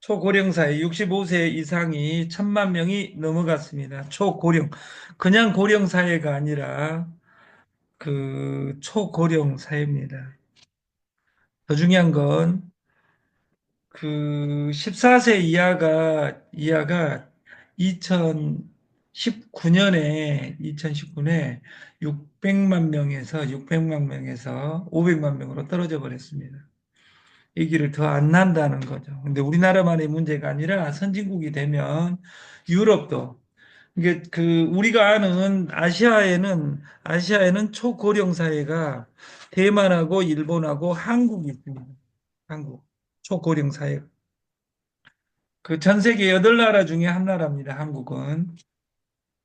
초고령 사회 65세 이상이 천만 명이 넘어갔습니다. 초고령. 그냥 고령 사회가 아니라 그 초고령 사회입니다. 더 중요한 건 그 14세 이하가 이하가 2019년에 2019년에 600만 명에서 600만 명에서 500만 명으로 떨어져 버렸습니다. 얘기를 더 안 난다는 거죠. 근데 우리나라만의 문제가 아니라 선진국이 되면 유럽도 이게 그 우리가 아는 아시아에는 아시아에는 초고령 사회가 대만하고 일본하고 한국이 있습니다. 한국 초고령 사회. 그 전 세계 여덟 나라 중에 한 나라입니다. 한국은.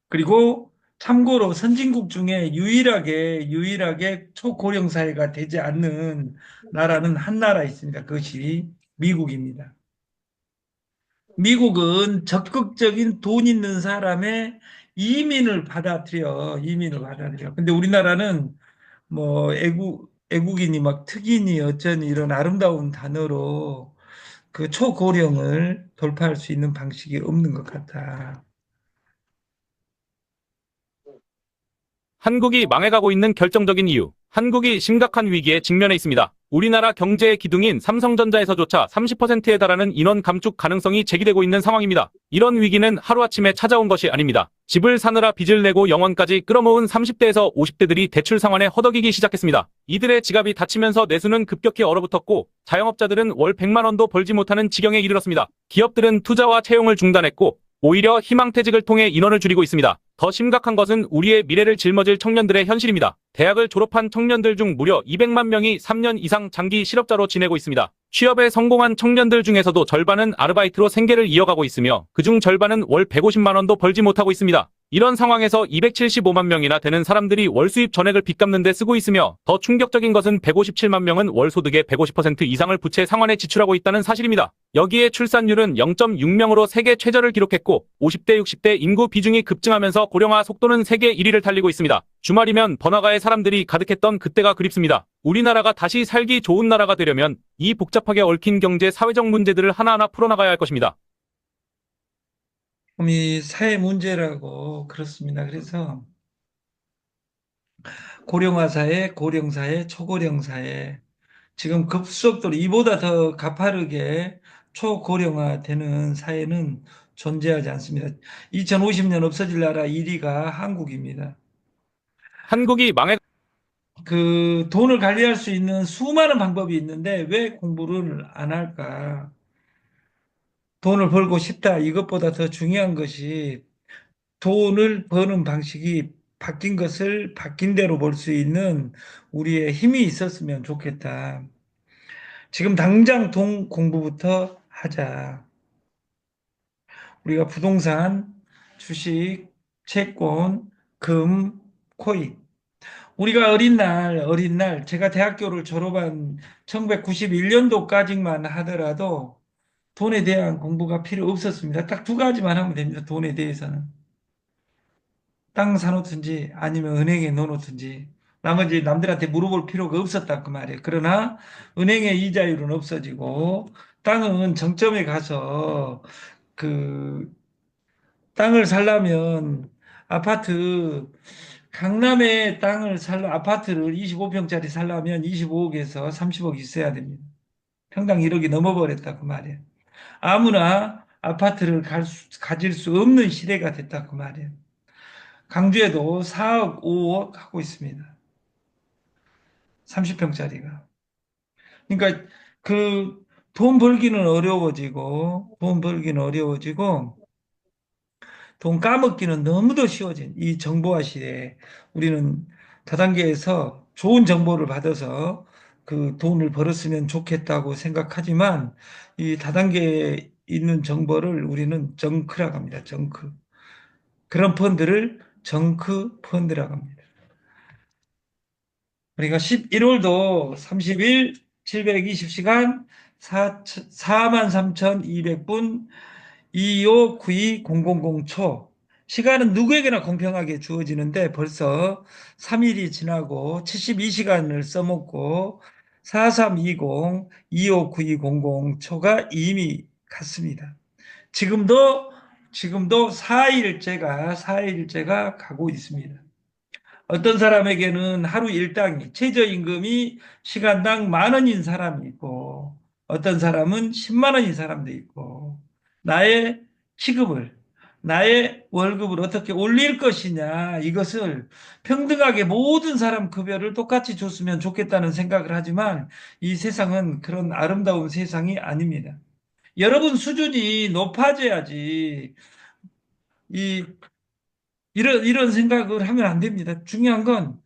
그리고 참고로 선진국 중에 유일하게 유일하게 초고령 사회가 되지 않는 나라는 한 나라 있습니다. 그것이 미국입니다. 미국은 적극적인 돈 있는 사람의 이민을 받아들여 이민을 받아들여. 근데 우리나라는 뭐 애국 애국인이 막 특인이 어쩌니 이런 아름다운 단어로 그 초고령을 돌파할 수 있는 방식이 없는 것 같아. 한국이 망해가고 있는 결정적인 이유. 한국이 심각한 위기에 직면해 있습니다. 우리나라 경제의 기둥인 삼성전자에서조차 30%에 달하는 인원 감축 가능성이 제기되고 있는 상황입니다. 이런 위기는 하루아침에 찾아온 것이 아닙니다. 집을 사느라 빚을 내고 영원까지 끌어모은 30대에서 50대들이 대출 상환에 허덕이기 시작했습니다. 이들의 지갑이 닫히면서 내수는 급격히 얼어붙었고 자영업자들은 월 100만 원도 벌지 못하는 지경에 이르렀습니다. 기업들은 투자와 채용을 중단했고 오히려 희망퇴직을 통해 인원을 줄이고 있습니다. 더 심각한 것은 우리의 미래를 짊어질 청년들의 현실입니다. 대학을 졸업한 청년들 중 무려 200만 명이 3년 이상 장기 실업자로 지내고 있습니다. 취업에 성공한 청년들 중에서도 절반은 아르바이트로 생계를 이어가고 있으며 그중 절반은 월 150만 원도 벌지 못하고 있습니다. 이런 상황에서 275만 명이나 되는 사람들이 월 수입 전액을 빚 갚는 데 쓰고 있으며 더 충격적인 것은 157만 명은 월 소득의 150% 이상을 부채 상환에 지출하고 있다는 사실입니다. 여기에 출산율은 0.6명으로 세계 최저를 기록했고 50대 60대 인구 비중이 급증하면서 고령화 속도는 세계 1위를 달리고 있습니다. 주말이면 번화가에 사람들이 가득했던 그때가 그립습니다. 우리나라가 다시 살기 좋은 나라가 되려면 이 복잡하게 얽힌 경제 사회적 문제들을 하나하나 풀어나가야 할 것입니다. 이 사회 문제라고 그렇습니다. 그래서 고령화 사회, 고령 사회, 초고령 사회 지금 급속도로 이보다 더 가파르게 초고령화 되는 사회는 존재하지 않습니다. 2050년 없어질 나라 1위가 한국입니다. 한국이 망해 그 돈을 관리할 수 있는 수많은 방법이 있는데 왜 공부를 안 할까? 돈을 벌고 싶다. 이것보다 더 중요한 것이 돈을 버는 방식이 바뀐 것을 바뀐 대로 볼 수 있는 우리의 힘이 있었으면 좋겠다. 지금 당장 돈 공부부터 하자. 우리가 부동산, 주식, 채권, 금, 코인. 우리가 어린 날, 어린 날, 제가 대학교를 졸업한 1991년도까지만 하더라도 돈에 대한 공부가 필요 없었습니다. 딱 두 가지만 하면 됩니다. 돈에 대해서는. 땅 사놓든지 아니면 은행에 넣어놓든지 나머지 남들한테 물어볼 필요가 없었다 그 말이에요. 그러나 은행의 이자율은 없어지고 땅은 정점에 가서 그 땅을 살려면 아파트 강남에 땅을 살려 아파트를 25평짜리 살려면 25억에서 30억 있어야 됩니다. 평당 1억이 넘어버렸다 그 말이에요. 아무나 아파트를 갈 수, 가질 수 없는 시대가 됐다 그 말이에요. 강주에도 4억, 5억 하고 있습니다. 30평짜리가. 그러니까 그 돈 벌기는 어려워지고 돈 벌기는 어려워지고 돈 까먹기는 너무도 쉬워진 이 정보화 시대에 우리는 다단계에서 좋은 정보를 받아서 그 돈을 벌었으면 좋겠다고 생각하지만 이 다단계에 있는 정보를 우리는 정크라고 합니다. 정크. 그런 펀드를 정크 펀드라고 합니다. 우리가 11월도 30일 720시간 43,200분 2592-000초 시간은 누구에게나 공평하게 주어지는데 벌써 3일이 지나고 72시간을 써먹고 4320-259200 초가 이미 같습니다. 지금도 지금도 4일째가 4일째가 가고 있습니다. 어떤 사람에게는 하루 일당이 최저임금이 시간당 만 원인 사람이 있고 어떤 사람은 10만 원인 사람도 있고 나의 시급을 나의 월급을 어떻게 올릴 것이냐 이것을 평등하게 모든 사람 급여를 똑같이 줬으면 좋겠다는 생각을 하지만 이 세상은 그런 아름다운 세상이 아닙니다. 여러분 수준이 높아져야지 이 이런 이런 생각을 하면 안 됩니다. 중요한 건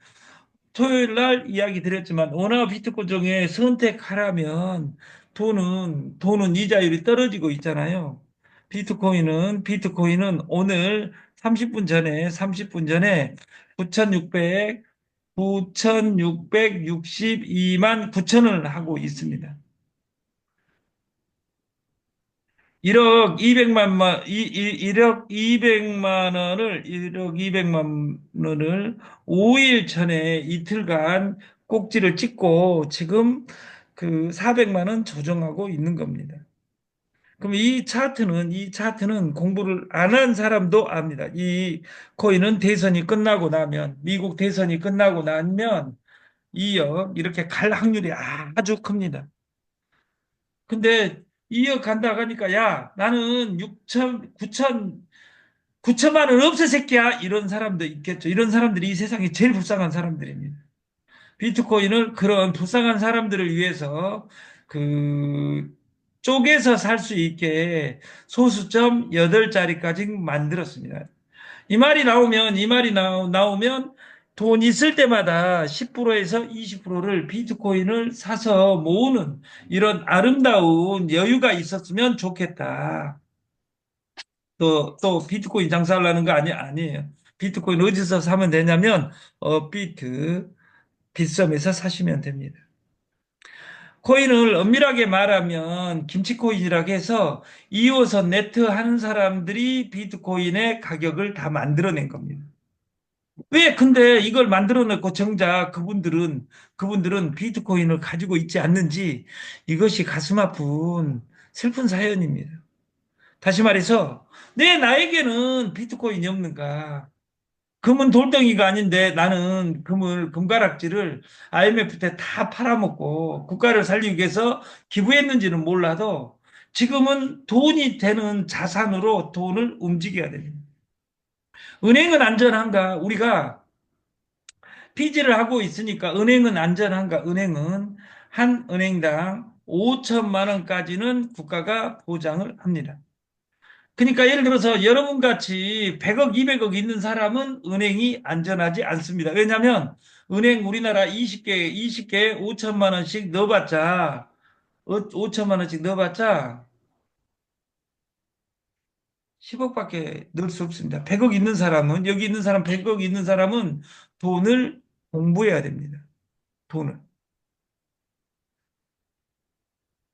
토요일 날 이야기 드렸지만 원화 비트코인 중에 선택하라면 돈은 돈은 이자율이 떨어지고 있잖아요. 비트코인은 비트코인은 오늘 30분 전에 30분 전에 9,600 9,662만 9천을 하고 있습니다. 1억 200만 원, 1억 200만 원을 1억 200만 원을 5일 전에 이틀간 꼭지를 찍고 지금 그 400만 원 조정하고 있는 겁니다. 그럼 이 차트는 이 차트는 공부를 안 한 사람도 압니다. 이 코인은 대선이 끝나고 나면 미국 대선이 끝나고 나면 2억 이렇게 갈 확률이 아주 큽니다. 근데 2억 간다 하니까 야 나는 6천 9천 9천만 원 없어 새끼야 이런 사람도 있겠죠. 이런 사람들이 이 세상에 제일 불쌍한 사람들입니다. 비트코인을 그런 불쌍한 사람들을 위해서 그 쪼개서 살 수 있게 소수점 8자리까지 만들었습니다. 이 말이 나오면 이 말이 나오, 나오면 돈 있을 때마다 10%에서 20%를 비트코인을 사서 모으는 이런 아름다운 여유가 있었으면 좋겠다. 또, 또 비트코인 장사하려는 거 아니, 아니에요. 비트코인 어디서 사면 되냐면, 어, 비트, 빗썸에서 사시면 됩니다. 코인을 엄밀하게 말하면 김치코인이라고 해서 2호선 네트 하는 사람들이 비트코인의 가격을 다 만들어낸 겁니다. 왜 근데 이걸 만들어냈고 정작 그분들은 그분들은 비트코인을 가지고 있지 않는지 이것이 가슴 아픈 슬픈 사연입니다. 다시 말해서 내 나에게는 비트코인이 없는가? 금은 돌덩이가 아닌데 나는 금을 금가락지를 IMF 때 다 팔아먹고 국가를 살리기 위해서 기부했는지는 몰라도 지금은 돈이 되는 자산으로 돈을 움직여야 됩니다. 은행은 안전한가? 우리가 피지를 하고 있으니까 은행은 안전한가? 은행은 한 은행당 5천만 원까지는 국가가 보장을 합니다. 그러니까 예를 들어서 여러분 같이 100억, 200억 있는 사람은 은행이 안전하지 않습니다. 왜냐하면 은행 우리나라 20개, 20개 5천만 원씩 넣어봤자 5천만 원씩 넣어봤자 10억밖에 넣을 수 없습니다. 100억 있는 사람은 여기 있는 사람 100억 있는 사람은 돈을 공부해야 됩니다. 돈을.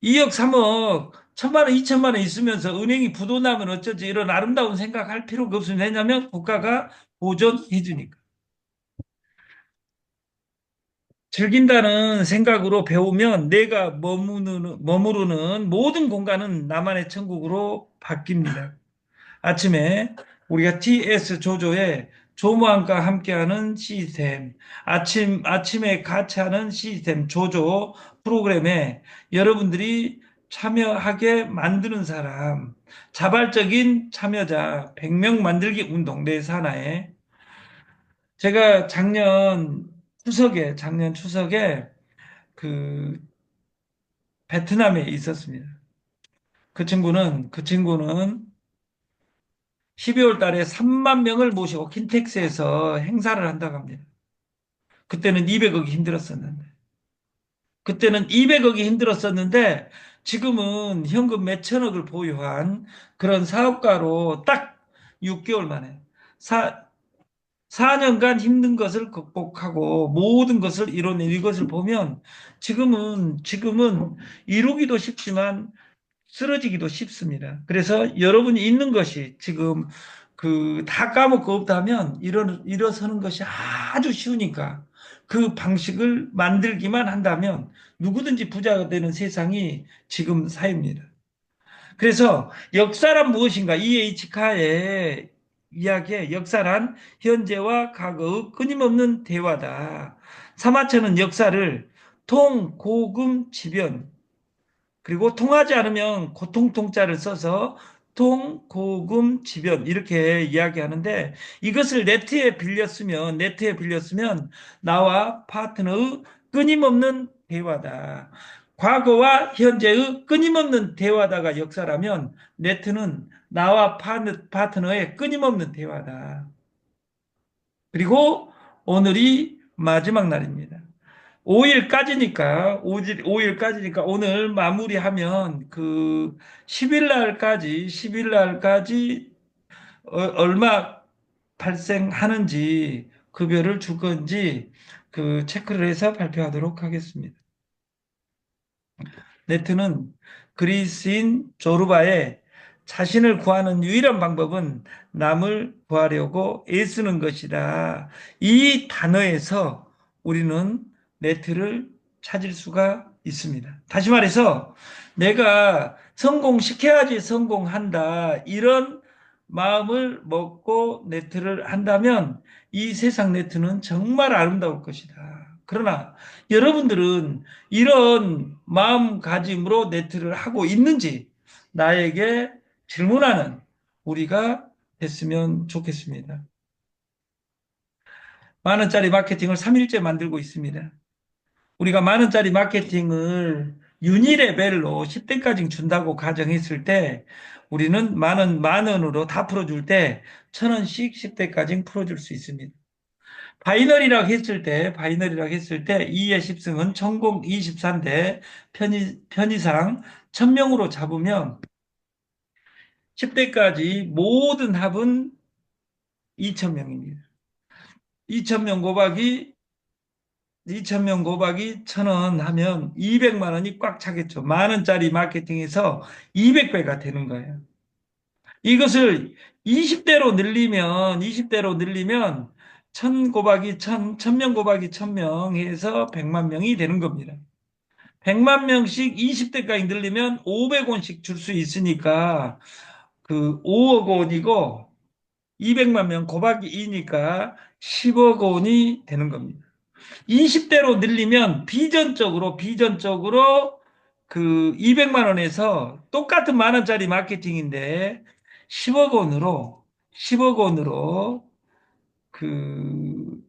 2억, 3억, 천만 원, 2천만 원 있으면서 은행이 부도나면 어쩌지 이런 아름다운 생각할 필요가 없습니다. 왜냐하면 국가가 보존해 주니까. 즐긴다는 생각으로 배우면 내가 머무르는, 머무르는 모든 공간은 나만의 천국으로 바뀝니다. 아침에 우리가 TS 조조의 조모함과 함께하는 시스템, 아침, 아침에 같이 하는 시스템 조조 프로그램에 여러분들이 참여하게 만드는 사람, 자발적인 참여자 100명 만들기 운동 내 산하에 제가 작년 추석에 작년 추석에 그 베트남에 있었습니다. 그 친구는 그 친구는 12월 달에 3만 명을 모시고 킨텍스에서 행사를 한다고 합니다. 그때는 200억이 힘들었었는데 그때는 200억이 힘들었었는데 지금은 현금 몇 천억을 보유한 그런 사업가로 딱 6개월 만에 사, 4년간 힘든 것을 극복하고 모든 것을 이뤄낸 이것을 보면 지금은 지금은 이루기도 쉽지만 쓰러지기도 쉽습니다. 그래서 여러분이 있는 것이 지금 그 다 까먹고 없다면 일어, 일어서는 것이 아주 쉬우니까 그 방식을 만들기만 한다면 누구든지 부자가 되는 세상이 지금 사입니다. 그래서 역사란 무엇인가? E.H. 카의 이야기에 역사란 현재와 과거의 끊임없는 대화다. 사마천은 역사를 통, 고금, 지변, 그리고 통하지 않으면 고통통자를 써서 통, 고금, 지변 이렇게 이야기하는데 이것을 네트에 빌렸으면 네트에 빌렸으면 나와 파트너의 끊임없는 대화다. 과거와 현재의 끊임없는 대화다가 역사라면 네트는 나와 파트너의 끊임없는 대화다. 그리고 오늘이 마지막 날입니다. 5일까지니까 5일, 까지니까 오늘 마무리하면 그 10일 날까지 10일 날까지 어, 얼마 발생하는지 급여를 줄 건지 그 체크를 해서 발표하도록 하겠습니다. 네트는 그리스인 조르바의 자신을 구하는 유일한 방법은 남을 구하려고 애쓰는 것이다. 이 단어에서 우리는 네트를 찾을 수가 있습니다. 다시 말해서 내가 성공시켜야지 성공한다. 이런 마음을 먹고 네트를 한다면 이 세상 네트는 정말 아름다울 것이다. 그러나 여러분들은 이런 마음가짐으로 네트를 하고 있는지 나에게 질문하는 우리가 됐으면 좋겠습니다. 만 원짜리 마케팅을 3일째 만들고 있습니다. 우리가 만 원짜리 마케팅을 유니 레벨로 10대까지 준다고 가정했을 때 우리는 만 원, 만 원으로 다 풀어줄 때 천 원씩 10대까지 풀어줄 수 있습니다. 바이너리라고 했을 때, 바이너리라고 했을 때 2의 10승은 천공 24인데 편의, 편의상 1000명으로 잡으면 10대까지 모든 합은 2000명입니다. 2000명 곱하기 2천명 곱하기 1천원 하면 200만 원이 꽉 차겠죠. 만 원짜리 마케팅에서 200배가 되는 거예요. 이것을 20대로 늘리면 20대로 늘리면 1000 곱하기 1000, 1000명 곱하기 1000명 해서 100만 명이 되는 겁니다. 100만 명씩 20대까지 늘리면 500원씩 줄 수 있으니까 그 5억 원이고 200만 명 곱하기 2니까 10억 원이 되는 겁니다. 20대로 늘리면 비전적으로 비전적으로 그 200만 원에서 똑같은 만 원짜리 마케팅인데 10억 원으로 10억 원으로 그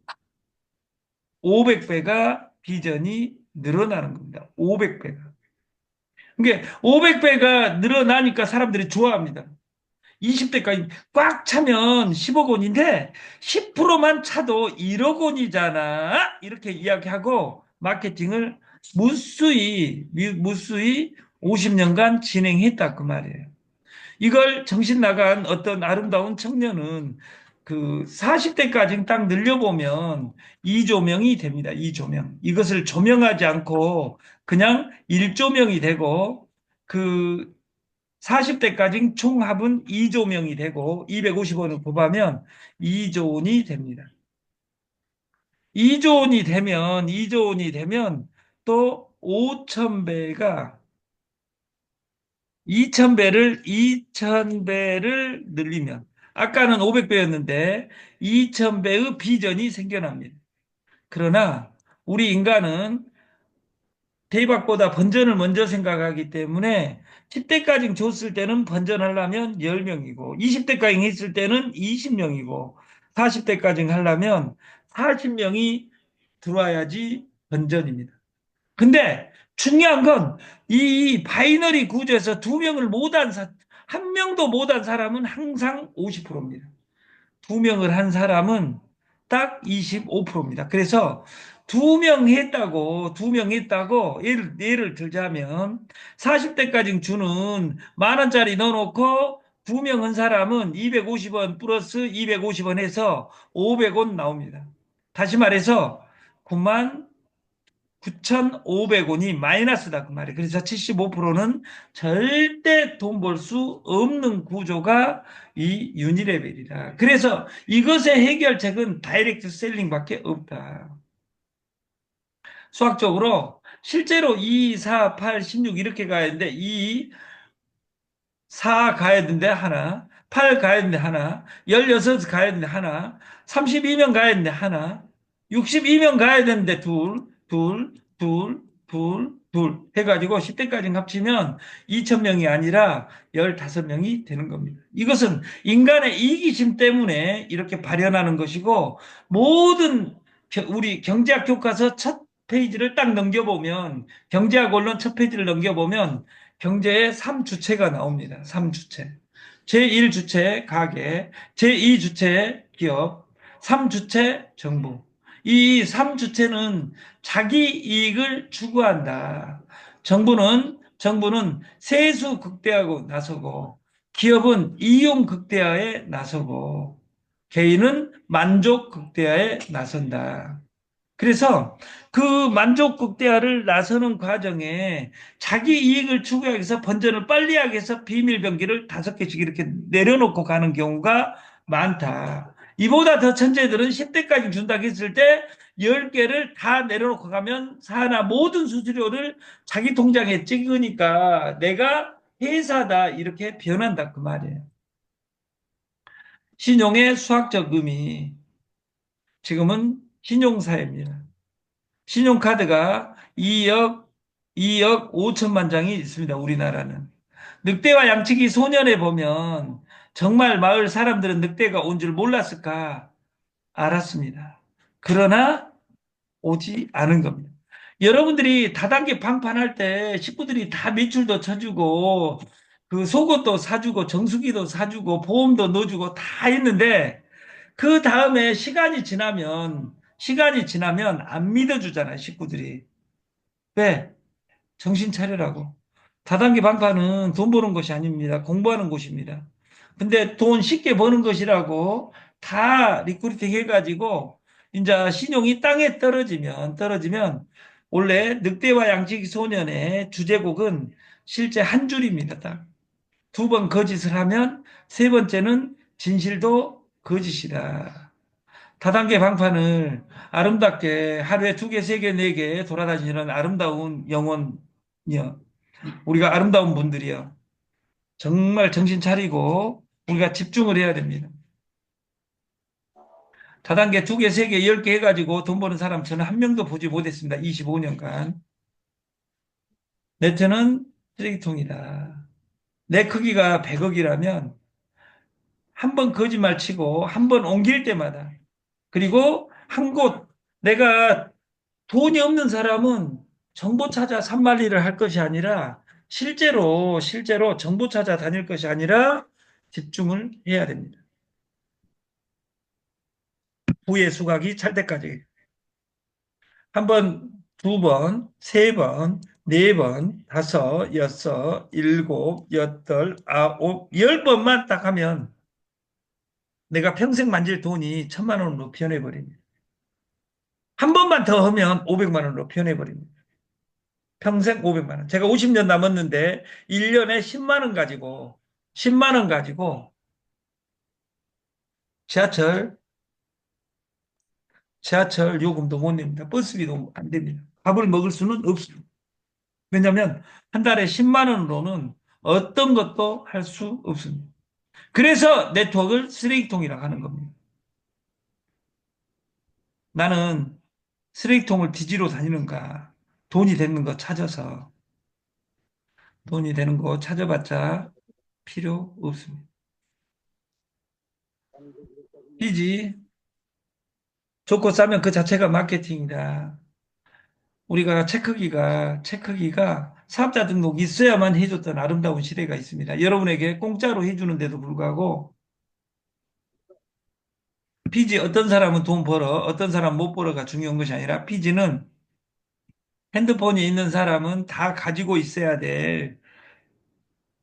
500배가 비전이 늘어나는 겁니다. 500배가. 그게 500배가 늘어나니까 사람들이 좋아합니다. 20대까지 꽉 차면 10억 원인데 10%만 차도 1억 원이잖아. 이렇게 이야기하고 마케팅을 무수히 무수히 50년간 진행했다 그 말이에요. 이걸 정신 나간 어떤 아름다운 청년은 그 40대까지 딱 늘려보면 2조명이 됩니다. 2조명. 이것을 조명하지 않고 그냥 1조명이 되고 그 40대까지 총합은 2조 명이 되고 250원을 곱하면 2조 원이 됩니다. 2조 원이 되면 2조 원이 되면 또 5천 배가 2천 배를 2천 배를 늘리면 아까는 500배였는데 2천 배의 비전이 생겨납니다. 그러나 우리 인간은 대박보다 번전을 먼저 생각하기 때문에 10대까지 줬을 때는 번전하려면 10명이고 20대까지 했을 때는 20명이고 40대까지 하려면 40명이 들어와야지 번전입니다. 근데 중요한 건 이 바이너리 구조에서 두 명을 못한 사, 한 명도 못한 사람은 항상 50%입니다. 두 명을 한 사람은 딱 25%입니다. 그래서 두 명 했다고, 두 명 했다고, 예를, 예를 들자면, 40대까지 주는 만 원짜리 넣어놓고, 두 명 한 사람은 250원 플러스 250원 해서 500원 나옵니다. 다시 말해서 9만 9,500원이 마이너스다 그 말이에요. 그래서 75%는 절대 돈 벌 수 없는 구조가 이 유니레벨이다. 그래서 이것의 해결책은 다이렉트 셀링밖에 없다. 수학적으로 실제로 2, 4, 8, 16 이렇게 가야 되는데 2, 4 가야 되는데 하나, 8 가야 되는데 하나, 16 가야 되는데 하나, 32명 가야 되는데 하나, 62명 가야 되는데 둘, 둘, 둘, 둘, 둘 해가지고 10대까지 합치면 2천명이 아니라 15명이 되는 겁니다. 이것은 인간의 이기심 때문에 이렇게 발현하는 것이고 모든 겨- 우리 경제학 교과서 첫 페이지를 딱 넘겨보면 경제학 언론 첫 페이지를 넘겨보면 경제의 3주체가 나옵니다. 3주체. 제1주체 가계, 제2주체 기업, 3주체 정부. 이 3주체는 자기 이익을 추구한다. 정부는 정부는 세수 극대화하고 나서고 기업은 이용 극대화에 나서고 개인은 만족 극대화에 나선다. 그래서 그 만족 극대화를 나서는 과정에 자기 이익을 추구하기 위해서 번전을 빨리 하기 위해서 비밀 병기를 다섯 개씩 이렇게 내려놓고 가는 경우가 많다. 이보다 더 천재들은 10대까지 준다고 했을 때 10개를 다 내려놓고 가면 사나 모든 수수료를 자기 통장에 찍으니까 내가 회사다 이렇게 변한다 그 말이에요. 신용의 수학적 의미. 지금은 신용사회입니다. 신용카드가 2억, 2억 5천만 장이 있습니다. 우리나라는. 늑대와 양치기 소년에 보면 정말 마을 사람들은 늑대가 온 줄 몰랐을까? 알았습니다. 그러나 오지 않은 겁니다. 여러분들이 다단계 방판할 때 식구들이 다 매출도 쳐주고 그 속옷도 사주고 정수기도 사주고 보험도 넣어주고 다 했는데 그 다음에 시간이 지나면 시간이 지나면 안 믿어주잖아요 식구들이 왜? 정신 차리라고 다단계 방판은 돈 버는 곳이 아닙니다 공부하는 곳입니다 근데 돈 쉽게 버는 것이라고 다 리크루팅 해가지고 이제 신용이 땅에 떨어지면 떨어지면 원래 늑대와 양치기 소년의 주제곡은 실제 한 줄입니다. 딱. 두 번 거짓을 하면 세 번째는 진실도 거짓이다. 다단계 방판을 아름답게 하루에 두 개, 세 개, 네 개 돌아다니는 아름다운 영혼이요. 우리가 아름다운 분들이요. 정말 정신 차리고 우리가 집중을 해야 됩니다. 다단계 두 개, 세 개, 열 개 해가지고 돈 버는 사람 저는 한 명도 보지 못했습니다. 25년간. 네트는 쓰레기통이다. 내 크기가 100억이라면 한 번 거짓말 치고 한 번 옮길 때마다 그리고 한 곳 내가 돈이 없는 사람은 정보 찾아 산말리를 할 것이 아니라 실제로 실제로 정보 찾아 다닐 것이 아니라 집중을 해야 됩니다. 부의 수각이 찰 때까지 한 번, 두 번, 세 번, 네 번, 다섯, 여섯, 일곱, 여덟, 아홉, 열 번만 딱 하면 내가 평생 만질 돈이 천만 원으로 변해버립니다. 한 번만 더 하면 500만 원으로 변해버립니다. 평생 500만 원. 제가 50년 남았는데 1년에 10만 원 가지고 10만 원 가지고 지하철 지하철 요금도 못 냅니다. 버스비도 안 됩니다. 밥을 먹을 수는 없습니다. 왜냐하면 한 달에 10만 원으로는 어떤 것도 할 수 없습니다. 그래서 네트워크를 쓰레기통이라고 하는 겁니다. 나는 쓰레기통을 뒤지러 다니는가 돈이 되는 거 찾아서 돈이 되는 거 찾아봤자 필요 없습니다. 빚이 좋고 싸면 그 자체가 마케팅이다. 우리가 체크기가 체크기가 사업자 등록이 있어야만 해줬던 아름다운 시대가 있습니다. 여러분에게 공짜로 해주는데도 불구하고 빚이 어떤 사람은 돈 벌어 어떤 사람 못 벌어가 중요한 것이 아니라 빚은 핸드폰이 있는 사람은 다 가지고 있어야 될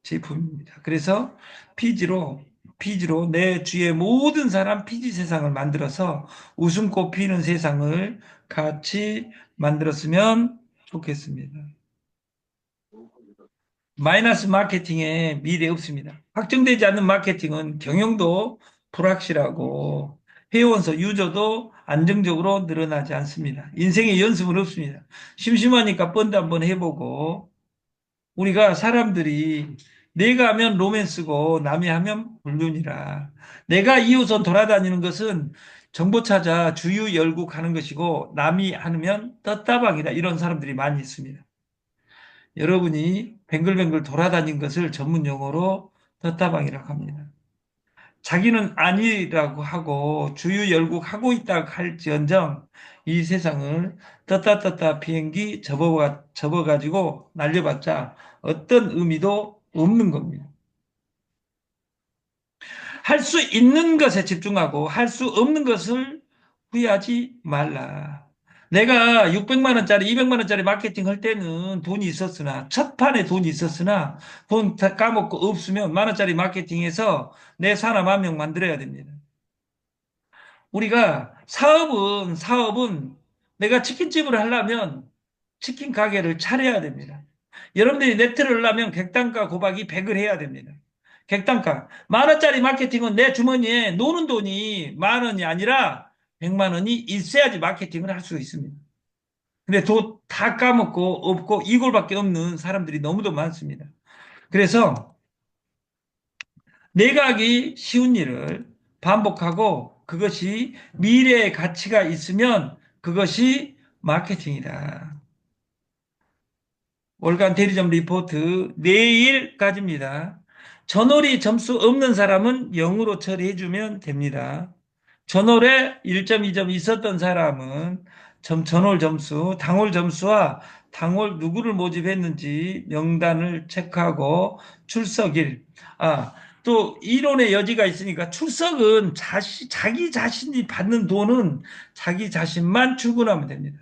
제품입니다. 그래서 피지로 피지로 내 주위의 모든 사람 피지 세상을 만들어서 웃음꽃 피는 세상을 같이 만들었으면 좋겠습니다. 마이너스 마케팅에 미래 없습니다. 확정되지 않는 마케팅은 경영도 불확실하고 회원서 유저도 안정적으로 늘어나지 않습니다. 인생에 연습은 없습니다. 심심하니까 뻔도 한번 해보고 우리가 사람들이 내가 하면 로맨스고 남이 하면 불륜이라. 내가 이웃은 돌아다니는 것은 정보 찾아 주유 열국 하는 것이고 남이 하면 떴다방이다. 이런 사람들이 많이 있습니다. 여러분이 뱅글뱅글 돌아다닌 것을 전문 용어로 떴다방이라고 합니다. 자기는 아니라고 하고 주유 열국 하고 있다 할지언정 이 세상을 떴다 떴다 비행기 접어가, 접어가지고 날려봤자 어떤 의미도 없는 겁니다. 할 수 있는 것에 집중하고 할 수 없는 것을 후회하지 말라. 내가 600만 원짜리, 200만 원짜리 마케팅 할 때는 돈이 있었으나 첫 판에 돈이 있었으나 돈다 까먹고 없으면 만 원짜리 마케팅해서 내 사람 한 명 만들어야 됩니다. 우리가 사업은 사업은 내가 치킨집을 하려면 치킨 가게를 차려야 됩니다. 여러분들이 네트를 하려면 객단가 곱하기 100을 해야 됩니다. 객단가. 만 원짜리 마케팅은 내 주머니에 노는 돈이 만 원이 아니라 100만 원이 있어야지 마케팅을 할 수 있습니다. 근데 돈 다 까먹고 없고 이골밖에 없는 사람들이 너무도 많습니다. 그래서 내가 하기 쉬운 일을 반복하고 그것이 미래의 가치가 있으면 그것이 마케팅이다. 월간 대리점 리포트 내일까지입니다. 전월이 점수 없는 사람은 0으로 처리해주면 됩니다. 전월에 1점, 2점 있었던 사람은 점, 전월 점수, 당월 점수와 당월 누구를 모집했는지 명단을 체크하고 출석일. 아, 또 이론의 여지가 있으니까 출석은 자시, 자기 자신이 받는 돈은 자기 자신만 출근하면 됩니다.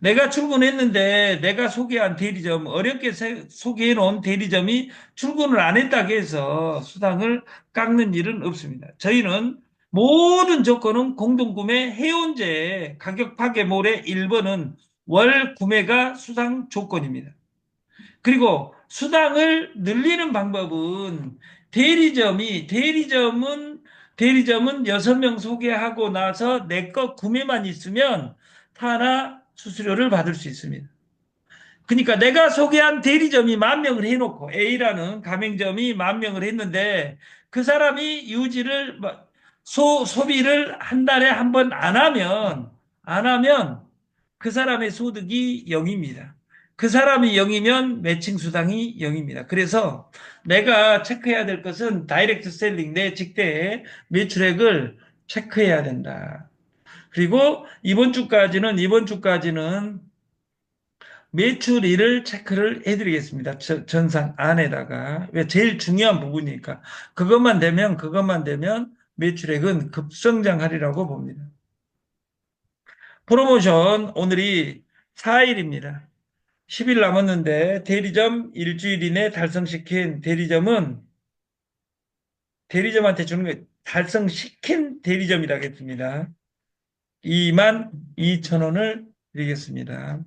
내가 출근했는데 내가 소개한 대리점, 어렵게 세- 소개해 놓은 대리점이 출근을 안 했다고 해서 수당을 깎는 일은 없습니다. 저희는 모든 조건은 공동구매 해운제 가격 파괴몰의 1번은 월 구매가 수당 조건입니다. 그리고 수당을 늘리는 방법은 대리점이 대리점은 대리점은 6명 소개하고 나서 내거 구매만 있으면 타나 수수료를 받을 수 있습니다. 그러니까 내가 소개한 대리점이 만 명을 해놓고 A라는 가맹점이 만 명을 했는데 그 사람이 유지를 소, 소비를 한 달에 한 번 안 하면 안 하면 그 사람의 소득이 0입니다. 그 사람이 0이면 매칭 수당이 0입니다. 그래서 내가 체크해야 될 것은 다이렉트 셀링 내 직대의 매출액을 체크해야 된다. 그리고 이번 주까지는 이번 주까지는 매출일을 체크를 해드리겠습니다. 저- 전산 안에다가 왜 제일 중요한 부분이니까 그것만 되면 그것만 되면 매출액은 급성장하리라고 봅니다. 프로모션 오늘이 4일입니다. 10일 남았는데 대리점 일주일 이내 달성시킨 대리점은 대리점한테 주는 게 달성시킨 대리점이라겠습니다. 2만 2천 원을 드리겠습니다.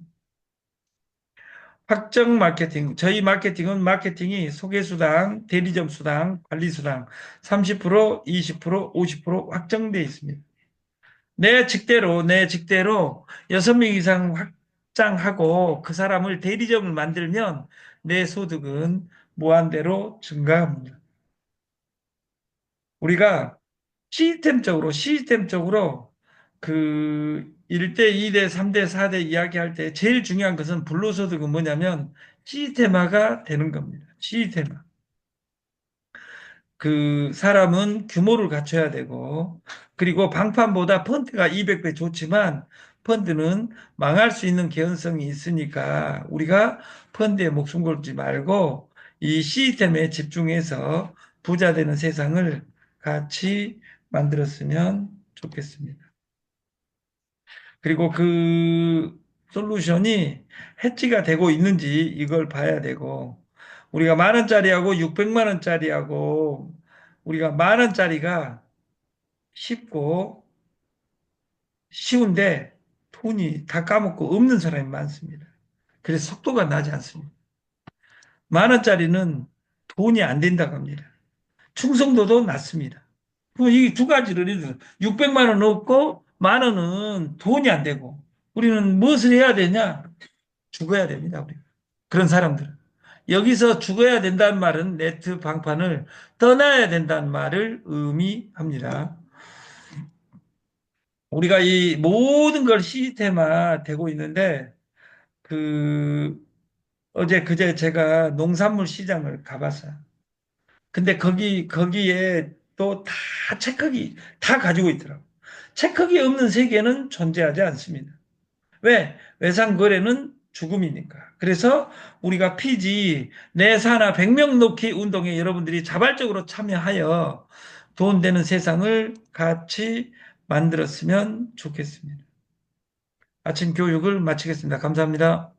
확정 마케팅. 저희 마케팅은 마케팅이 소개수당, 대리점 수당, 관리수당 30%, 20%, 50% 확정되어 있습니다. 내 직대로, 내 직대로 6명 이상 확장하고 그 사람을 대리점을 만들면 내 소득은 무한대로 증가합니다. 우리가 시스템적으로, 시스템적으로 그 1대, 2대, 3대, 4대 이야기할 때 제일 중요한 것은 불로소득은 뭐냐면 시스템화가 되는 겁니다. 시스템화. 그 사람은 규모를 갖춰야 되고 그리고 방판보다 펀드가 200배 좋지만 펀드는 망할 수 있는 개연성이 있으니까 우리가 펀드에 목숨 걸지 말고 이 시스템에 집중해서 부자 되는 세상을 같이 만들었으면 좋겠습니다. 그리고 그 솔루션이 해지가 되고 있는지 이걸 봐야 되고 우리가 만 원짜리하고 600만 원짜리하고 우리가 만 원짜리가 쉽고 쉬운데 돈이 다 까먹고 없는 사람이 많습니다. 그래서 속도가 나지 않습니다. 만 원짜리는 돈이 안 된다고 합니다. 충성도도 낮습니다. 이두 가지를 해서 600만 원 없고 만 원은 돈이 안 되고 우리는 무엇을 해야 되냐? 죽어야 됩니다. 우리 그런 사람들은 여기서 죽어야 된다는 말은 네트 방판을 떠나야 된다는 말을 의미합니다. 우리가 이 모든 걸 시스템화 되고 있는데 그 어제 그제 제가 농산물 시장을 가봤어요. 근데 거기 거기에 또 다 체크기 다 가지고 있더라고. 체크기 없는 세계는 존재하지 않습니다. 왜? 외상 거래는 죽음이니까. 그래서 우리가 피지 내사나 100명 놓기 운동에 여러분들이 자발적으로 참여하여 돈 되는 세상을 같이 만들었으면 좋겠습니다. 아침 교육을 마치겠습니다. 감사합니다.